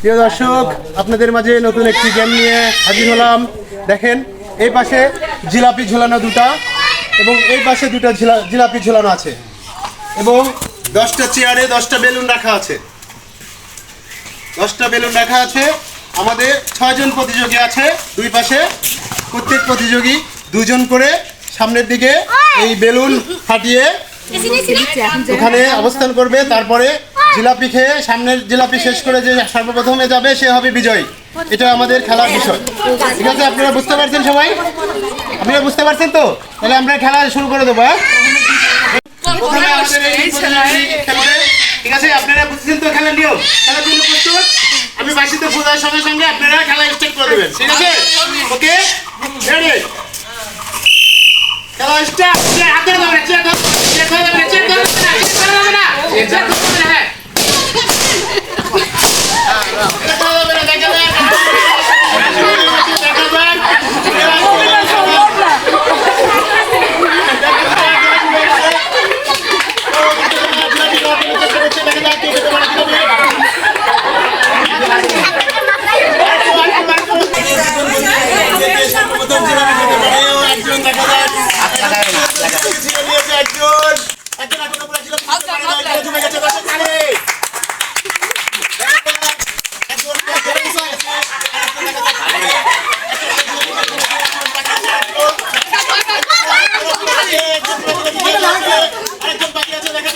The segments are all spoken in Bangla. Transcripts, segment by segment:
প্রিয় দর্শক আপনাদের মাঝে নতুন একটি গেম নিয়ে হাজির হলাম। দেখেন এই পাশে জিলাপি ঝোলানো দুটা এবং এই পাশে দুটা জিলাপি ঝোলানো আছে এবং দশটা চেয়ারে দশটা বেলুন রাখা আছে। দশটা বেলুন রাখা আছে। আমাদের ছয়জন প্রতিযোগী আছে দুই পাশে প্রত্যেক প্রতিযোগী দুজন করে সামনের দিকে এই বেলুন ফাটিয়ে ওখানে অবস্থান করবে তারপরে জিলাপি খেয়ে সামনের জিলাপি শেষ করে যে সর্বপ্রথমে যাবে সে হবে বিজয়ী এটা আমাদের খেলার বিষয় ঠিক আছে আপনারা বুঝতে পারছেন সবাই আপনারা বুঝতে পারছেন তো তাহলে আমরা খেলা শুরু করে দেবো হ্যাঁ। ঠিক আছে আপনারা বুঝছেন তো খেলার নিয়ম খেলার জন্য প্রস্তুত আমি বাসিতে ফোজার সঙ্গে সঙ্গে আপনারা খেলা স্টার্ট করে দেবেন ঠিক আছে ওকে খেলা স্টার্ট হাত দেবেন চেক করে দেবেন চেক করে চেক করে চেক করে হ্যাঁ চেক করে দেবেন দেখা যাক দেখা যাক আরেকজন বাকি আছে দেখা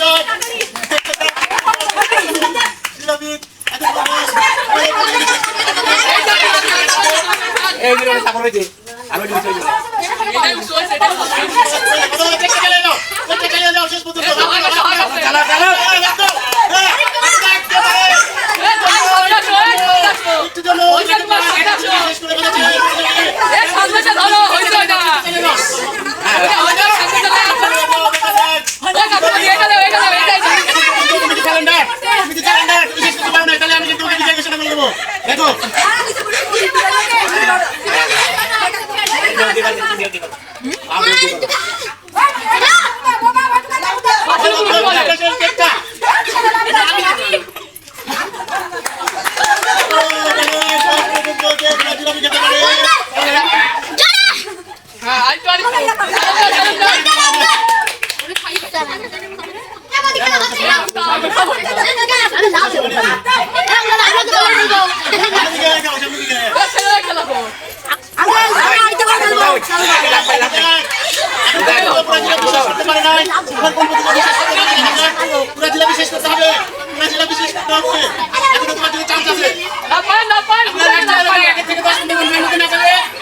যাক শিলাবিদ দেখো পুরা জিলাপি শেষ করতে হবে পুরা জিলাপি শেষ করতে হবে এখন তোমার জন্য চান্স আছে আগে থেকে দশ মিনিট মেহনত না করে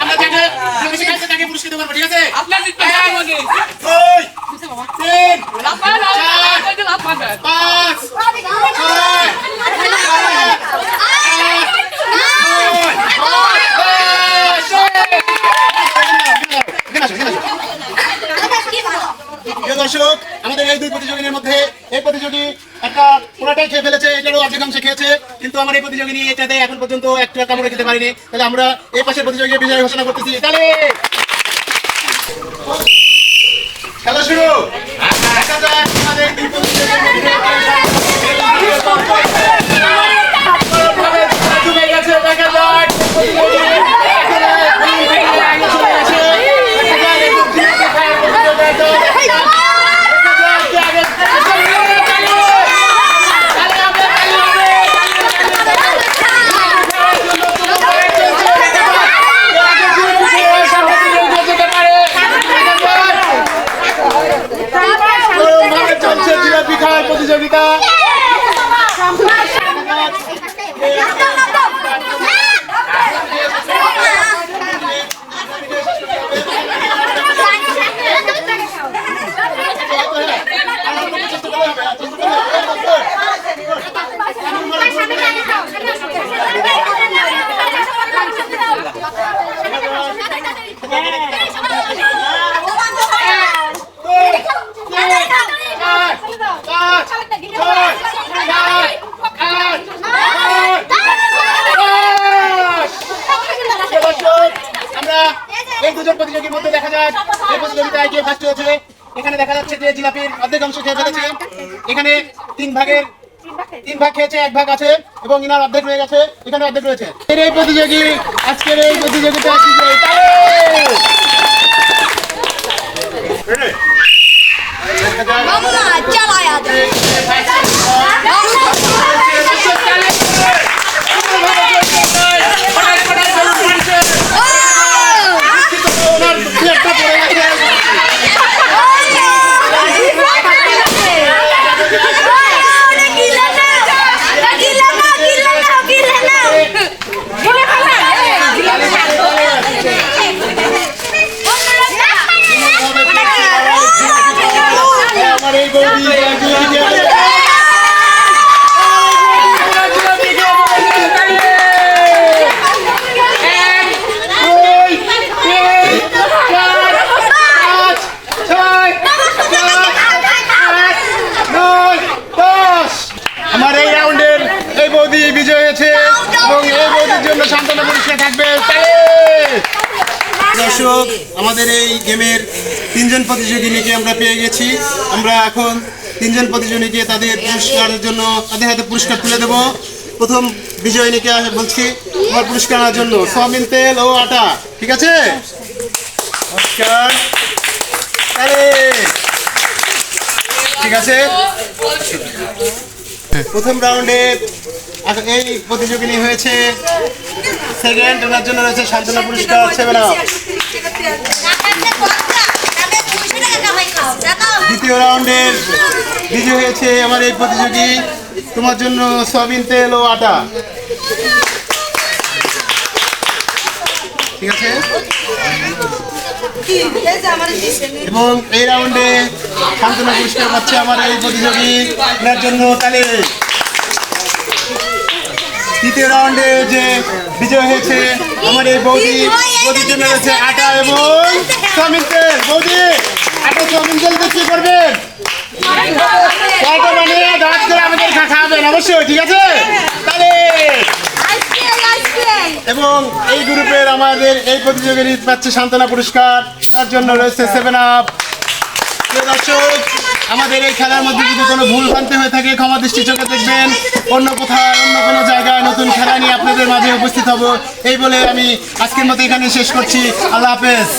আমরা তাকে পুরস্কৃত করব ঠিক আছে দুই তিন পাঁচ ছয় প্রিয় দর্শক আমাদের এই দুই প্রতিযোগিতার মধ্যে এই প্রতিযোগী একটা পুরাটাই খেয়ে ফেলেছে এটারও অর্ধেকাংশ খেয়েছে কিন্তু আমার এই প্রতিযোগী নিয়ে এটাতে এখন পর্যন্ত একটা কামড়ে খেতে পারিনি। তাহলে আমরা এই পাশের প্রতিযোগী বিজয় ঘোষণা করতেছি। তাহলে খেলা শুরু। আমাদের দেখা যাক প্রতিযোগী এখানে দুই থেকে আগে চলে গেছে দেখা যাক একটু জিতে খায় প্রতিযোগিতা দেখা যাক কে আগে চলছে জিলাপি খাওয়ার প্রতিযোগিতা পাঁচ ছয় সাত আট দর্শক আমরা এই দুজন প্রতিযোগীর মধ্যে দেখা যাক। এই প্রতিযোগিতায় কে ফার্স্ট হয়েছে। এখানে দেখা যাচ্ছে যে জিলাপির অর্ধেক অংশ খেয়ে ফেলেছে। এখানে তিন ভাগের তিন ভাগ খেয়েছে, এক ভাগ আছে, এবং ইনার অর্ধেক রয়ে গেছে। এখানে অর্ধেক রয়েছে। এর এই প্রতিযোগী, আজকের এই প্রতিযোগিতা বিজয়ী। তালে! Ready? মাম্মা চালায়া দে ওনার প্লেটটা পড়ে গেছে। আমার এই বৌদি একদিকে দুই, তিন, চার, পাঁচ, ছয়, সাত, আট, নয়, দশ। আমার এই রাউন্ডের এই বৌদি বিজয় হয়েছে এবং এই বৌদির জন্য সান্ত্বনা পুরস্কার দর্শক, আমাদের এই গেমের তিনজন প্রতিযোগিনীকে আমরা পেয়ে গেছি। আমরা এখন তিনজন প্রতিযোগীকে তাদের পুরস্কারের জন্য তাদের হাতে পুরস্কার তুলে দেব। প্রথম বিজয়িনীকে বলছি, তোমার পুরস্কার আনার জন্য সয়াবিন তেল ও আটা, ঠিক আছে? ঠিক আছে? প্রথম রাউন্ডে এই প্রতিযোগিনী হয়েছে সেকেন্ড ওনার জন্য রয়েছে সান্ত্বনা পুরস্কার সেভেন আপ দ্বিতীয় রাউন্ডের বিজয় হয়েছে আমার এই প্রতিযোগী। তোমার জন্য সয়াবিন তেল ও আটা। ঠিক আছে? এবং এই রাউন্ডে সান্ত্বনা পুরস্কার পাচ্ছে আমার এই প্রতিযোগী। ওনার জন্য তাহলে তৃতীয় রাউন্ডে যে বিজয় হয়েছে, আমার এই বৌদি বৌদির জন্য রয়েছে আটা এবং চাউমিন তেল বৌদি, আটা চাউমিন তেল কি করবেন? আমাদের খাওয়াবেন, অবশ্যই, ঠিক আছে? তাহলে এবং এই গ্রুপের আমাদের এই প্রতিযোগিতা পাচ্ছে সান্ত্বনা পুরস্কার। তার জন্য রয়েছে সেভেন আপ দর্শক আমাদের এই খেলার মধ্যে যদি কোনো ভুল ভ্রান্তি হয়ে থাকে, ক্ষমা দৃষ্টি চোখে দেখবেন। অন্য কোথাও, অন্য কোনো জায়গায় নতুন খেলা নিয়ে আপনাদের মাঝে উপস্থিত হব। এই বলে আমি আজকের মতো এখানে শেষ করছি। আল্লাহ হাফেজ।